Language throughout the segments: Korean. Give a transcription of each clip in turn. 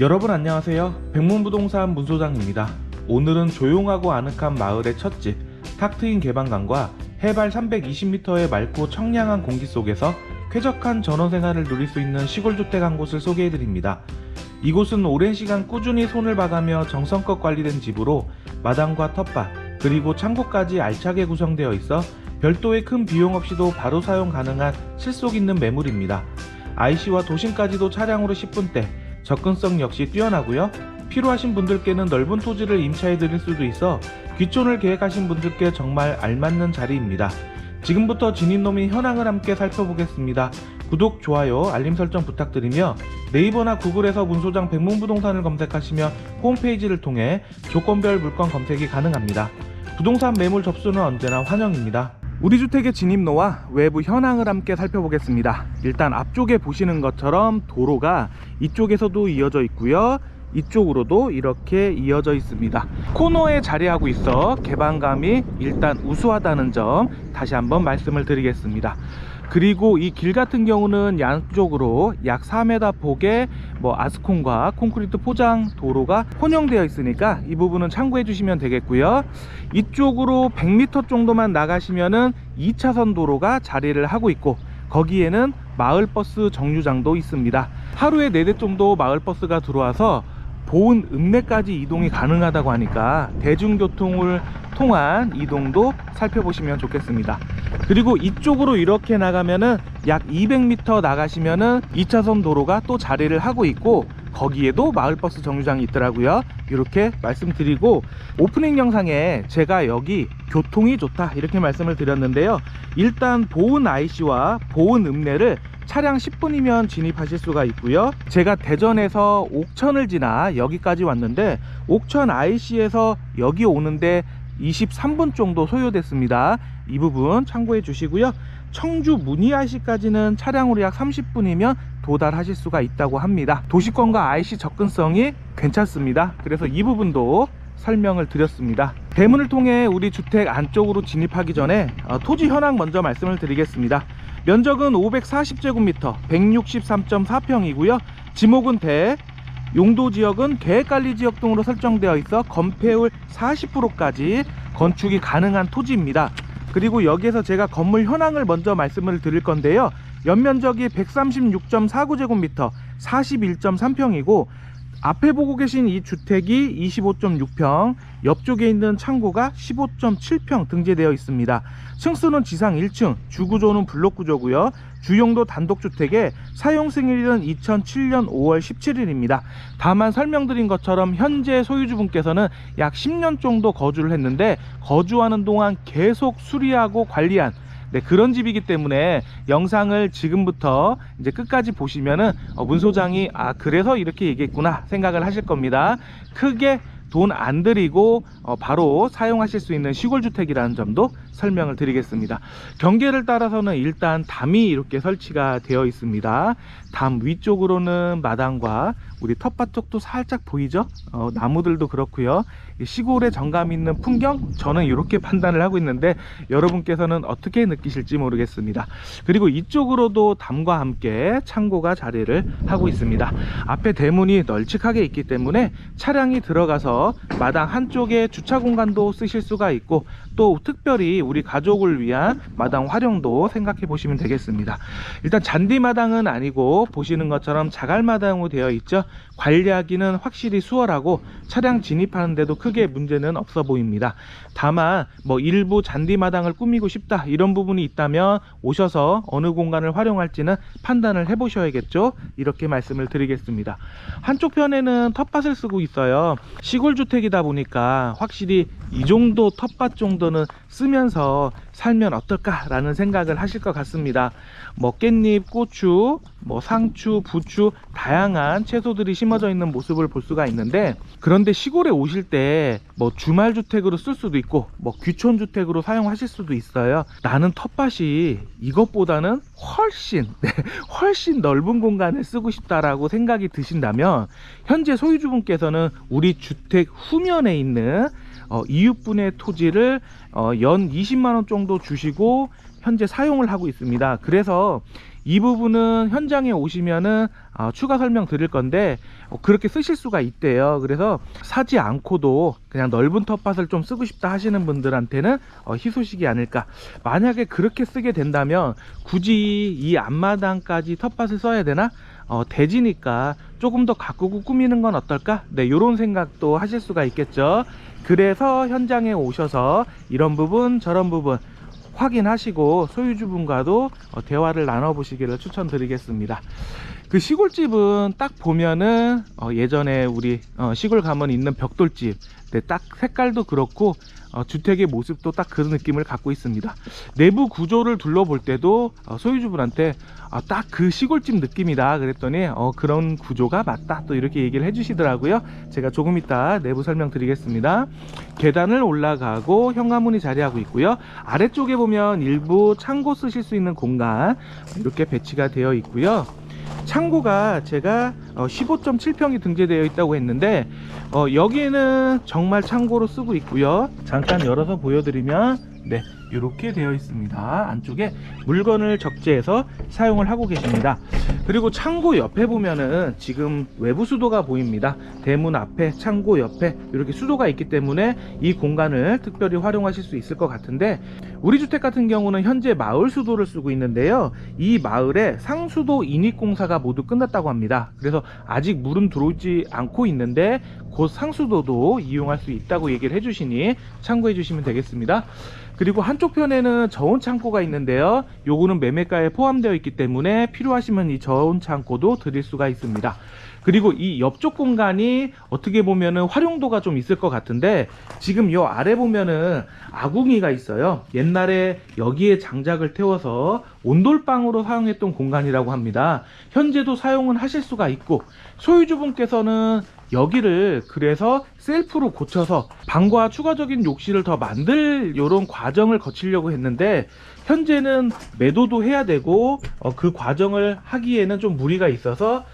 여러분 안녕하세요. 백문부동산 문소장입니다. 오늘은 조용하고 아늑한 마을의 첫집 탁 트인 개방감과 해발 320m의 맑고 청량한 공기 속에서 쾌적한 전원 생활을 누릴 수 있는 시골 주택 한 곳을 소개해 드립니다. 이곳은 오랜 시간 꾸준히 손을 봐가며 정성껏 관리된 집으로 마당과 텃밭 그리고 창고까지 알차게 구성되어 있어 별도의 큰 비용 없이도 바로 사용 가능한 실속 있는 매물입니다. IC와 도심까지도 차량으로 10분대, 접근성 역시 뛰어나고요. 필요하신 분들께는 넓은 토지를 임차해 드릴 수도 있어 귀촌을 계획하신 분들께 정말 알맞는 자리입니다. 지금부터 진입로민 현황을 함께 살펴보겠습니다. 구독, 좋아요, 알림 설정 부탁드리며 네이버나 구글에서 문소장 백문부동산을 검색하시면 홈페이지를 통해 조건별 물건 검색이 가능합니다. 부동산 매물 접수는 언제나 환영입니다. 우리 주택의 진입로와 외부 현황을 함께 살펴보겠습니다. 일단 앞쪽에 보시는 것처럼 도로가 이쪽에서도 이어져 있고요. 이쪽으로도 이렇게 이어져 있습니다. 코너에 자리하고 있어 개방감이 일단 우수하다는 점 다시 한번 말씀을 드리겠습니다. 그리고 이 길 같은 경우는 양쪽으로 약 4m 폭의 뭐 아스콘과 콘크리트 포장 도로가 혼용되어 있으니까 이 부분은 참고해 주시면 되겠고요. 이쪽으로 100m 정도만 나가시면은 2차선 도로가 자리를 하고 있고 거기에는 마을버스 정류장도 있습니다. 하루에 4대 정도 마을버스가 들어와서 보은 읍내까지 이동이 가능하다고 하니까 대중교통을 통한 이동도 살펴보시면 좋겠습니다. 그리고 이쪽으로 이렇게 나가면은 약 200m 나가시면은 2차선 도로가 또 자리를 하고 있고 거기에도 마을버스 정류장이 있더라고요. 이렇게 말씀드리고 오프닝 영상에 제가 여기 교통이 좋다 이렇게 말씀을 드렸는데요. 일단 보은 IC와 보은 읍내를 차량 10분이면 진입하실 수가 있고요. 제가 대전에서 옥천을 지나 여기까지 왔는데 옥천 IC에서 여기 오는데 23분 정도 소요됐습니다. 이 부분 참고해 주시고요. 청주 문의 IC까지는 차량으로 약 30분이면 도달하실 수가 있다고 합니다. 도시권과 IC 접근성이 괜찮습니다. 그래서 이 부분도 설명을 드렸습니다. 대문을 통해 우리 주택 안쪽으로 진입하기 전에 어, 토지 현황 먼저 말씀을 드리겠습니다. 면적은 540제곱미터, 163.4평이고요. 지목은 대, 용도 지역은 계획관리 지역 등으로 설정되어 있어 건폐율 40%까지 건축이 가능한 토지입니다. 그리고 여기에서 제가 건물 현황을 먼저 말씀을 드릴 건데요. 연면적이 136.49제곱미터, 41.3평이고 앞에 보고 계신 이 주택이 25.6평, 옆쪽에 있는 창고가 15.7평 등재되어 있습니다. 층수는 지상 1층, 주구조는 블록 구조고요. 주용도 단독주택에 사용 승일은 2007년 5월 17일입니다. 다만 설명드린 것처럼 현재 소유주분께서는 약 10년 정도 거주를 했는데 거주하는 동안 계속 수리하고 관리한 네, 그런 집이기 때문에 영상을 지금부터 이제 끝까지 보시면은 어, 문 소장이 아 그래서 이렇게 얘기했구나 생각을 하실 겁니다. 크게 돈 안 들이고 어, 바로 사용하실 수 있는 시골 주택이라는 점도 설명을 드리겠습니다. 경계를 따라서는 일단 담이 이렇게 설치가 되어 있습니다. 담 위쪽으로는 마당과 우리 텃밭 쪽도 살짝 보이죠? 어, 나무들도 그렇고요. 이 시골의 정감 있는 풍경 저는 이렇게 판단을 하고 있는데 여러분께서는 어떻게 느끼실지 모르겠습니다. 그리고 이쪽으로도 담과 함께 창고가 자리를 하고 있습니다. 앞에 대문이 널찍하게 있기 때문에 차량이 들어가서 마당 한쪽에 주차 공간도 쓰실 수가 있고 또 특별히 우리 가족을 위한 마당 활용도 생각해 보시면 되겠습니다. 일단 잔디 마당은 아니고 보시는 것처럼 자갈 마당으로 되어 있죠. 관리하기는 확실히 수월하고 차량 진입하는데도 크게 문제는 없어 보입니다. 다만 뭐 일부 잔디 마당을 꾸미고 싶다 이런 부분이 있다면 오셔서 어느 공간을 활용할지는 판단을 해 보셔야겠죠. 이렇게 말씀을 드리겠습니다. 한쪽 편에는 텃밭을 쓰고 있어요. 시골 주택이다 보니까 확실히 이 정도 텃밭 정도는 쓰면서 살면 어떨까라는 생각을 하실 것 같습니다. 뭐 깻잎, 고추, 뭐 상추, 부추 다양한 채소들이 심어져 있는 모습을 볼 수가 있는데 그런데 시골에 오실 때 뭐 주말 주택으로 쓸 수도 있고 뭐 귀촌 주택으로 사용하실 수도 있어요. 나는 텃밭이 이것보다는 훨씬 네, 훨씬 넓은 공간을 쓰고 싶다라고 생각이 드신다면 현재 소유주분께서는 우리 주택 후면에 있는 어, 이웃분의 토지를 어, 연 20만 원 정도 주시고 현재 사용을 하고 있습니다. 그래서 이 부분은 현장에 오시면은 어, 추가 설명 드릴 건데 어, 그렇게 쓰실 수가 있대요. 그래서 사지 않고도 그냥 넓은 텃밭을 좀 쓰고 싶다 하시는 분들한테는 어, 희소식이 아닐까. 만약에 그렇게 쓰게 된다면 굳이 이 앞마당까지 텃밭을 써야 되나? 어, 대지니까 조금 더 가꾸고 꾸미는 건 어떨까? 네, 요런 생각도 하실 수가 있겠죠. 그래서 현장에 오셔서 이런 부분, 저런 부분 확인하시고 소유주분과도 어, 대화를 나눠보시기를 추천드리겠습니다. 그 시골집은 딱 보면은 어, 예전에 우리 어, 시골 가면 있는 벽돌집, 네, 딱 색깔도 그렇고 어, 주택의 모습도 딱그 느낌을 갖고 있습니다. 내부 구조를 둘러볼 때도 어, 소유주분한테 아, 딱 그 시골집 느낌이다 그랬더니 어, 그런 구조가 맞다 또 이렇게 얘기를 해주시더라고요. 제가 조금 이따 내부 설명 드리겠습니다. 계단을 올라가고 현관문이 자리하고 있고요. 아래쪽에 보면 일부 창고 쓰실 수 있는 공간 이렇게 배치가 되어 있고요. 창고가 제가 15.7평이 등재되어 있다고 했는데 어, 여기에는 정말 창고로 쓰고 있고요. 잠깐 열어서 보여드리면 네 이렇게 되어 있습니다. 안쪽에 물건을 적재해서 사용을 하고 계십니다. 그리고 창고 옆에 보면은 지금 외부 수도가 보입니다. 대문 앞에 창고 옆에 이렇게 수도가 있기 때문에 이 공간을 특별히 활용하실 수 있을 것 같은데 우리 주택 같은 경우는 현재 마을 수도를 쓰고 있는데요. 이 마을에 상수도 인입 공사가 모두 끝났다고 합니다. 그래서 아직 물은 들어오지 않고 있는데 곧 상수도도 이용할 수 있다고 얘기를 해주시니 참고해 주시면 되겠습니다. 그리고 한쪽 편에는 저온 창고가 있는데요. 요거는 매매가에 포함되어 있기 때문에 필요하시면 이 저온 창고도 드릴 수가 있습니다. 그리고 이 옆쪽 공간이 어떻게 보면은 활용도가 좀 있을 것 같은데 지금 요 아래 보면은 아궁이가 있어요. 옛날에 여기에 장작을 태워서 온돌방으로 사용했던 공간이라고 합니다. 현재도 사용은 하실 수가 있고 소유주분께서는 여기를 그래서 셀프로 고쳐서 방과 추가적인 욕실을 더 만들 요런 과정을 거치려고 했는데 현재는 매도도 해야 되고 어, 그 과정을 하기에는 좀 무리가 있어서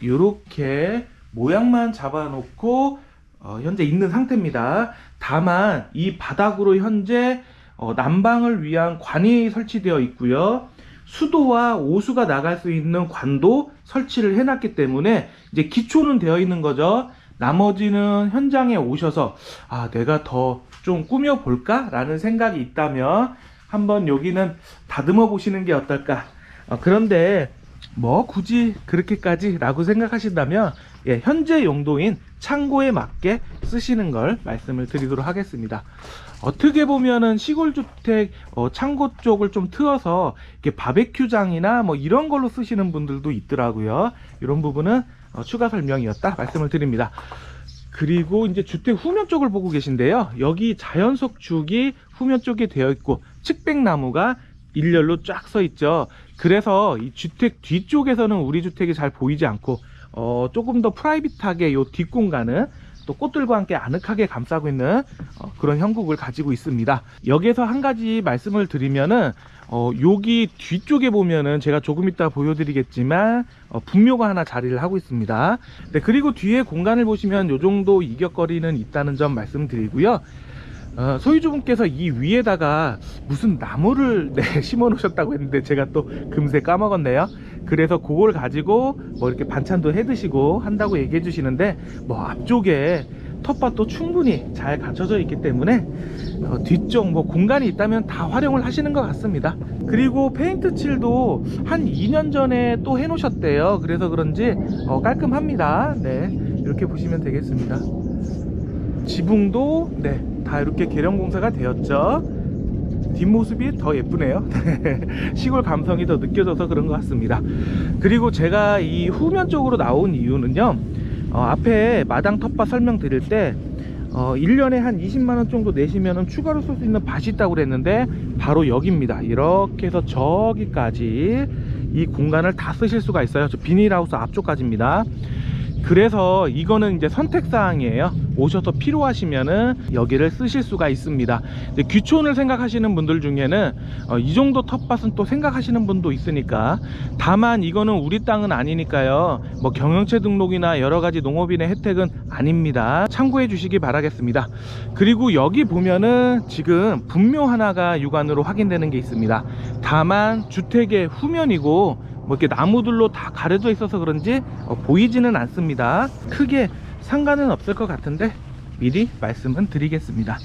이렇게 모양만 잡아놓고 어, 현재 있는 상태입니다. 다만 이 바닥으로 현재 어, 난방을 위한 관이 설치되어 있고요. 수도와 오수가 나갈 수 있는 관도 설치를 해놨기 때문에 이제 기초는 되어 있는 거죠. 나머지는 현장에 오셔서 아 내가 더 좀 꾸며 볼까라는 생각이 있다면 한번 여기는 다듬어 보시는 게 어떨까. 어, 그런데 뭐 굳이 그렇게까지라고 생각하신다면 예, 현재 용도인 창고에 맞게 쓰시는 걸 말씀을 드리도록 하겠습니다. 어떻게 보면은 시골 주택 어, 창고 쪽을 좀 트어서 이렇게 바베큐장이나 뭐 이런 걸로 쓰시는 분들도 있더라고요. 이런 부분은 어, 추가 설명이었다 말씀을 드립니다. 그리고 이제 주택 후면 쪽을 보고 계신데요. 여기 자연석축이 후면 쪽에 되어 있고 측백나무가 일렬로 쫙 서 있죠. 그래서 이 주택 뒤쪽에서는 우리 주택이 잘 보이지 않고 어, 조금 더 프라이빗하게 요 뒷공간은 또 꽃들과 함께 아늑하게 감싸고 있는 어, 그런 형국을 가지고 있습니다. 여기에서 한 가지 말씀을 드리면은 어, 여기 뒤쪽에 보면은 제가 조금 이따 보여드리겠지만 어, 분묘가 하나 자리를 하고 있습니다. 네, 그리고 뒤에 공간을 보시면 요 정도 이격거리는 있다는 점 말씀드리고요. 어, 소유주분께서 이 위에다가 무슨 나무를 네, 심어 놓으셨다고 했는데 제가 또 금세 까먹었네요. 그래서 그걸 가지고 뭐 이렇게 반찬도 해 드시고 한다고 얘기해 주시는데 뭐 앞쪽에 텃밭도 충분히 잘 갖춰져 있기 때문에 어, 뒤쪽 뭐 공간이 있다면 다 활용을 하시는 것 같습니다. 그리고 페인트 칠도 한 2년 전에 또 해 놓으셨대요. 그래서 그런지 어, 깔끔합니다. 네. 이렇게 보시면 되겠습니다. 지붕도 네, 다 이렇게 개량 공사가 되었죠. 뒷모습이 더 예쁘네요. 시골 감성이 더 느껴져서 그런 것 같습니다. 그리고 제가 이 후면 쪽으로 나온 이유는요. 어, 앞에 마당 텃밭 설명드릴 때 어, 1년에 한 20만원 정도 내시면 추가로 쓸 수 있는 밭이 있다고 그랬는데 바로 여기입니다. 이렇게 해서 저기까지 이 공간을 다 쓰실 수가 있어요. 저 비닐하우스 앞쪽까지입니다. 그래서 이거는 이제 선택 사항이에요. 오셔서 필요하시면은 여기를 쓰실 수가 있습니다. 귀촌을 생각하시는 분들 중에는 어, 이 정도 텃밭은 또 생각하시는 분도 있으니까 다만 이거는 우리 땅은 아니니까요. 뭐 경영체 등록이나 여러 가지 농업인의 혜택은 아닙니다. 참고해 주시기 바라겠습니다. 그리고 여기 보면은 지금 분묘 하나가 육안으로 확인되는 게 있습니다. 다만 주택의 후면이고 뭐 이렇게 나무들로 다 가려져 있어서 그런지 어, 보이지는 않습니다. 크게 상관은 없을 것 같은데 미리 말씀은 드리겠습니다.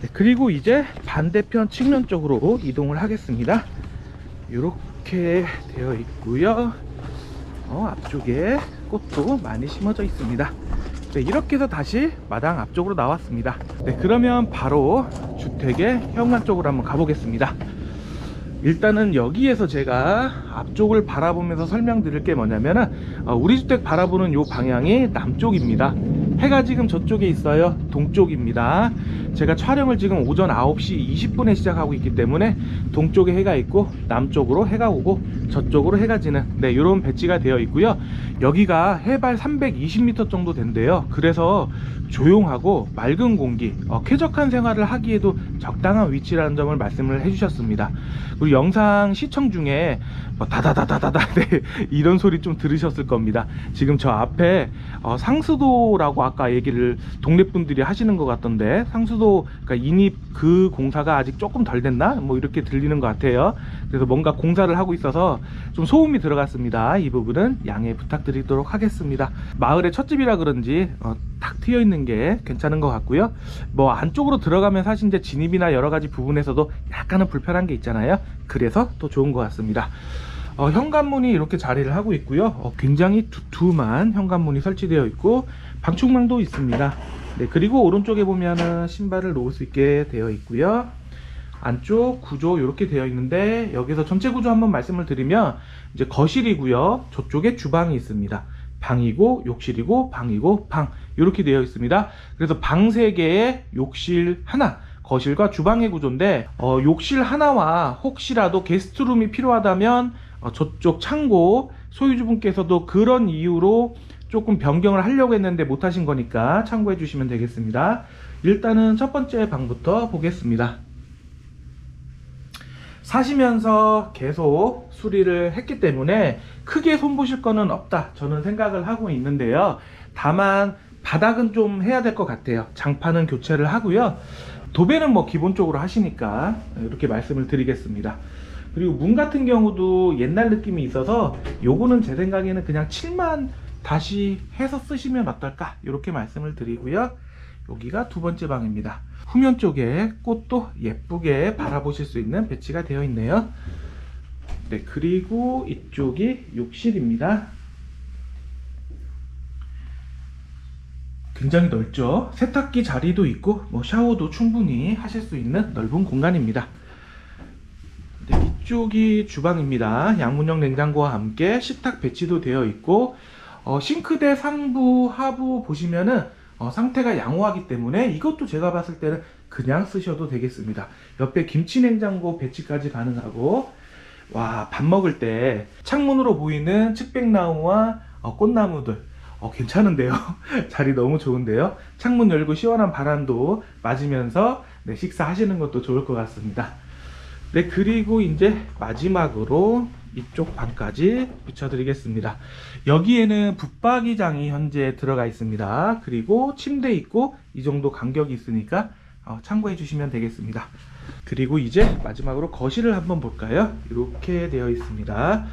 네, 그리고 이제 반대편 측면 쪽으로 이동을 하겠습니다. 이렇게 되어 있고요. 어, 앞쪽에 꽃도 많이 심어져 있습니다. 네, 이렇게 해서 다시 마당 앞쪽으로 나왔습니다. 네, 그러면 바로 주택의 현관 쪽으로 한번 가보겠습니다. 일단은 여기에서 제가 앞쪽을 바라보면서 설명드릴 게 뭐냐면은 어, 우리 주택 바라보는 요 방향이 남쪽입니다. 해가 지금 저쪽에 있어요. 동쪽입니다. 제가 촬영을 지금 오전 9시 20분에 시작하고 있기 때문에 동쪽에 해가 있고 남쪽으로 해가 오고 저쪽으로 해가 지는 네, 이런 배치가 되어 있고요. 여기가 해발 320m 정도 된대요. 그래서 조용하고 맑은 공기, 어, 쾌적한 생활을 하기에도 적당한 위치라는 점을 말씀을 해주셨습니다. 그리고 영상 시청 중에 뭐 다다다다다다 네, 이런 소리 좀 들으셨을 겁니다. 지금 저 앞에 어, 상수도라고 아까 얘기를 동네 분들이 하시는 것 같던데 상수도 그러니까 인입 그 공사가 아직 조금 덜 됐나 뭐 이렇게 들리는 것 같아요. 그래서 뭔가 공사를 하고 있어서 좀 소음이 들어갔습니다. 이 부분은 양해 부탁드리도록 하겠습니다. 마을의 찻집이라 그런지 어, 탁 트여 있는 게 괜찮은 것 같고요. 뭐 안쪽으로 들어가면 사실 이제 진입이나 여러 가지 부분에서도 약간은 불편한 게 있잖아요. 그래서 또 좋은 것 같습니다. 어, 현관문이 이렇게 자리를 하고 있고요. 어, 굉장히 두툼한 현관문이 설치되어 있고 방충망도 있습니다. 네, 그리고 오른쪽에 보면은 신발을 놓을 수 있게 되어 있고요. 안쪽 구조 이렇게 되어 있는데 여기서 전체 구조 한번 말씀을 드리면 이제 거실이고요. 저쪽에 주방이 있습니다. 방이고 욕실이고 방이고 방 이렇게 되어 있습니다. 그래서 방 3개에 욕실 하나 거실과 주방의 구조인데 어, 욕실 하나와 혹시라도 게스트룸이 필요하다면 어, 저쪽 창고 소유주분께서도 그런 이유로 조금 변경을 하려고 했는데 못하신 거니까 참고해 주시면 되겠습니다. 일단은 첫 번째 방부터 보겠습니다. 사시면서 계속 수리를 했기 때문에 크게 손보실 거는 없다. 저는 생각을 하고 있는데요. 다만 바닥은 좀 해야 될 것 같아요. 장판은 교체를 하고요. 도배는 뭐 기본적으로 하시니까 이렇게 말씀을 드리겠습니다. 그리고 문 같은 경우도 옛날 느낌이 있어서 요거는 제 생각에는 그냥 칠만 다시 해서 쓰시면 어떨까? 이렇게 말씀을 드리고요. 여기가 두 번째 방입니다. 후면 쪽에 꽃도 예쁘게 바라보실 수 있는 배치가 되어 있네요. 네, 그리고 이쪽이 욕실입니다. 굉장히 넓죠. 세탁기 자리도 있고 뭐 샤워도 충분히 하실 수 있는 넓은 공간입니다. 네, 이쪽이 주방입니다. 양문형 냉장고와 함께 식탁 배치도 되어 있고 어, 싱크대 상부 하부 보시면은 어, 상태가 양호하기 때문에 이것도 제가 봤을 때는 그냥 쓰셔도 되겠습니다. 옆에 김치 냉장고 배치까지 가능하고 와 밥 먹을 때 창문으로 보이는 측백나무와 어, 꽃나무들 어, 괜찮은데요. 자리 너무 좋은데요. 창문 열고 시원한 바람도 맞으면서 네, 식사하시는 것도 좋을 것 같습니다. 네 그리고 이제 마지막으로 이쪽 방까지 붙여드리겠습니다. 여기에는 붙박이장이 현재 들어가 있습니다. 그리고 침대 있고 이 정도 간격이 있으니까 어, 참고해 주시면 되겠습니다. 그리고 이제 마지막으로 거실을 한번 볼까요? 이렇게 되어 있습니다.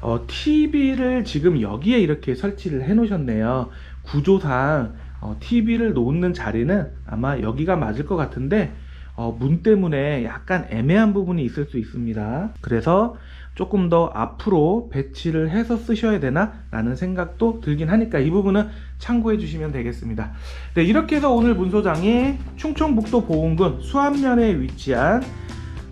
어, TV를 지금 여기에 이렇게 설치를 해 놓으셨네요. 구조상 어, TV를 놓는 자리는 아마 여기가 맞을 것 같은데 어, 문 때문에 약간 애매한 부분이 있을 수 있습니다. 그래서 조금 더 앞으로 배치를 해서 쓰셔야 되나? 라는 생각도 들긴 하니까 이 부분은 참고해 주시면 되겠습니다. 네, 이렇게 해서 오늘 문소장이 충청북도 보은군 수안면에 위치한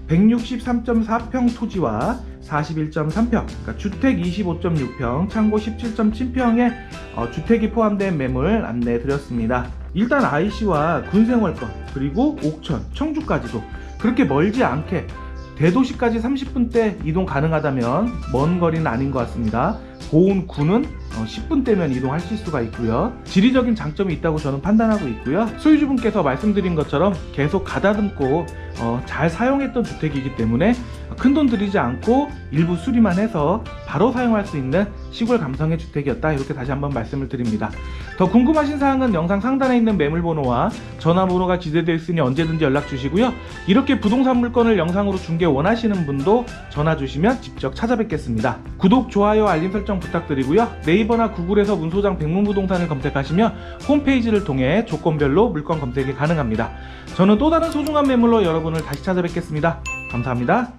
163.4평 토지와 41.3평, 그러니까 주택 25.6평, 창고 17.7평의 어, 주택이 포함된 매물 안내해 드렸습니다. 일단 IC와 군생활권, 그리고 옥천, 청주까지도 그렇게 멀지 않게 대도시까지 30분대 이동 가능하다면 먼 거리는 아닌 것 같습니다. 보온구는 10분대면 이동하실 수가 있고요. 지리적인 장점이 있다고 저는 판단하고 있고요. 소유주분께서 말씀드린 것처럼 계속 가다듬고 어, 잘 사용했던 주택이기 때문에 큰돈 들이지 않고 일부 수리만 해서 바로 사용할 수 있는 시골 감성의 주택이었다. 이렇게 다시 한번 말씀을 드립니다. 더 궁금하신 사항은 영상 상단에 있는 매물번호와 전화번호가 기재되어 있으니 언제든지 연락 주시고요. 이렇게 부동산 물건을 영상으로 중개 원하시는 분도 전화 주시면 직접 찾아뵙겠습니다. 구독, 좋아요, 알림 설정 부탁드리고요. 네이버나 구글에서 문소장 백문부동산을 검색하시면 홈페이지를 통해 조건별로 물건 검색이 가능합니다. 저는 또 다른 소중한 매물로 여러분을 다시 찾아뵙겠습니다. 감사합니다.